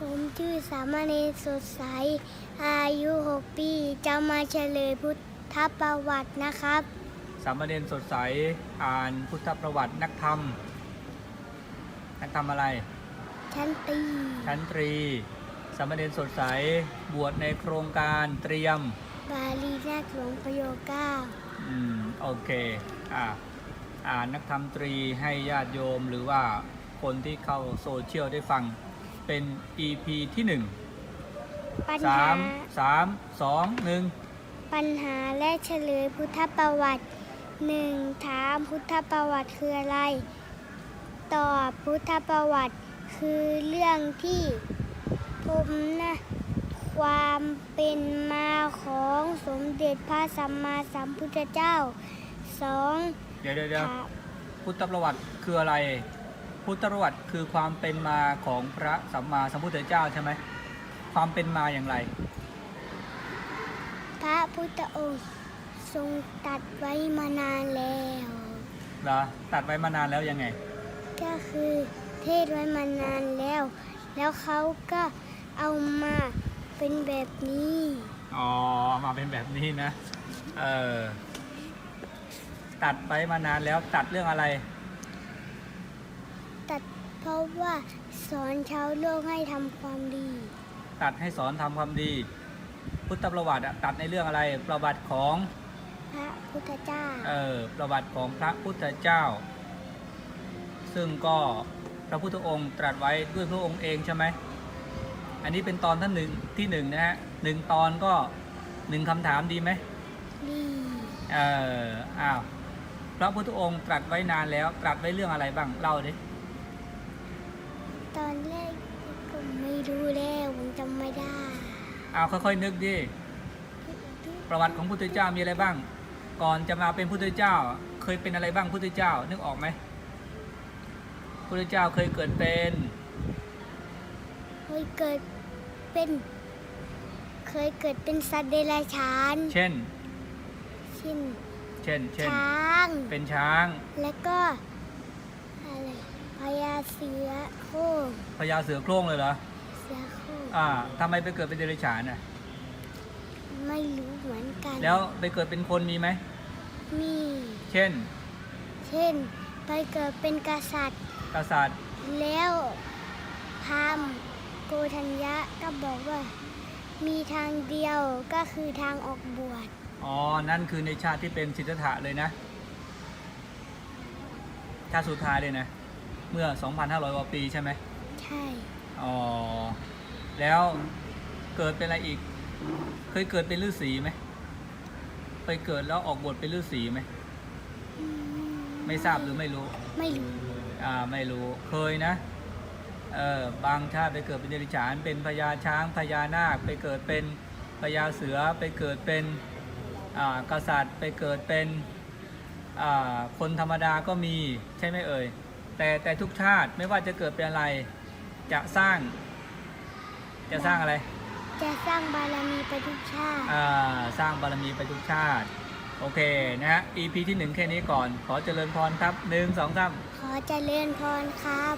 ผมชื่อสามเณรสดใส อายุหกปี จะมาเฉลยพุทธประวัตินะครับ สามเณรสดใสอ่านพุทธประวัตินักธรรม นักธรรมอะไร ชั้นตีชั้นตรี สามเณรสดใสบวชในโครงการเตรียม บาลีนาคหลวงประโยคเก้าอืม โอเค อ่าอ่านนักธรรมตรีให้ญาติโยมหรือว่าคนที่เข้าโซเชียลได้ฟัง เป็น EP ที่หนึ่งปัญสาหา มสามสองหนึ่งปัญหาและเฉลยพุทธประวัติหนึ่งถามพุทธประวัติคืออะไร ตอบพุทธประวัติคือเรื่องที่ผมนะความเป็นมาของสมเด็จพระสัมมาสัมพุทธเจ้าสองเดี๋ยวเดี๋ยวเดี๋ยวถามพุทธประวัติคืออะไร พุทธประวัติคือความเป็นมาของพระสัมมาสัมพุทธเจ้าใช่ไหมความเป็นมาอย่างไร พระพุทธองค์ทรงตรัดไว้มานานแล้วเหรอตัดไว้มานานแล้วยังไง ก็คือเทศไว้มานานแล้ว แล้วเขาก็เอามาเป็นแบบนี้อ๋อมาเป็นแบบนี้นะเออตัดไปมานานแล้วตัดเรื่องอะไรตัดเพ ราะว่าสอนชาวโลกให้ทำความดี ตัดให้สอนทำความดี พุทธประวัติอะตัดในเรื่องอะไร ประวัติของพระพุทธเจ้า เออประวัติของพระพุทธเจ้า ซึ่งก็พระพุทธองค์ตรัสไว้ด้วยพระองค์เองใช่ไหมอันนี้เป็นตอนท่านหนึ่งที่หนึ่งนะฮะหนึ่งตอนก็หนึ่งคำถามดีไหมดีเอออ้าวพระพุทธองค์ตรัสไว้นานแล้ว ตรัสไว้เรื่องอะไรบ้างเล่าดิ ตอนแรกผมไม่รู้แล้วผมจำไม่ได้อ้าวค่อยๆนึกดิ ประวัติของพุทธเจ้ามีอะไรบ้าง ก่อนจะมาเป็นพุทธเจ้า เคยเป็นอะไรบ้างพุทธเจ้า นึกออกไหมพุทธเจ้าเคยเกิดเป็นเคยเกิดเป็น เคยเกิดเป็นสัตว์เดรัจฉานเช่น เช่น เช่นเช่นช้าง เป็นช้าง แล้วก็อะไรพญา เสือโคร่งพญาเสือโคร่งเลยเหรอ เสือโคร่งอ่าทำไมไปเกิดเป็นเดรัจฉานอะ ไม่รู้เหมือนกันแล้วไปเกิดเป็นคนมีไหม มี เช่น เช่น ไปเกิดเป็นกษัตริย์ กษัตริย์ แล้วพราหมณ์โกธัญญะก็บอกว่า มีทางเดียวก็คือทางออกบวช อ๋อ นั่นคือในชาติที่เป็นสิทธัตถะเลยนะ ชาติสุดท้ายเลยนะ เมื่อ 2,500กว่าปีใช่ไหมใช่ อ๋อ แล้วเกิดเป็นอะไรอีก เคยเกิดเป็นฤาษีไหมไปเกิดแล้วออกบทเป็นฤาษีไหมอืไม่ทราบหรือไม่รู้ ไม่รู้ อ่า ไม่รู้ เคยนะ เออ บางชาติไปเกิดเป็นเดรัจฉาน เป็นพญาช้าง พญานาค ไปเกิดเป็นพญาเสือ ไปเกิดเป็น อ่า กษัตริย์ ไปเกิดเป็น อ่า คนธรรมดาก็มี ใช่ไหมเอ่ย แต่แต่ทุกชาติไม่ว่าจะเกิดเป็นอะไร จะสร้าง จะสร้างอะไร จะสร้างบารมีไปทุกชาติ อ่า สร้างบารมีไปทุกชาติ โอเคนะฮะ EP ที่หนึ่งแค่นี้ก่อน ขอเจริญพรครับหนึ่งสองสามขอเจริญพรครับ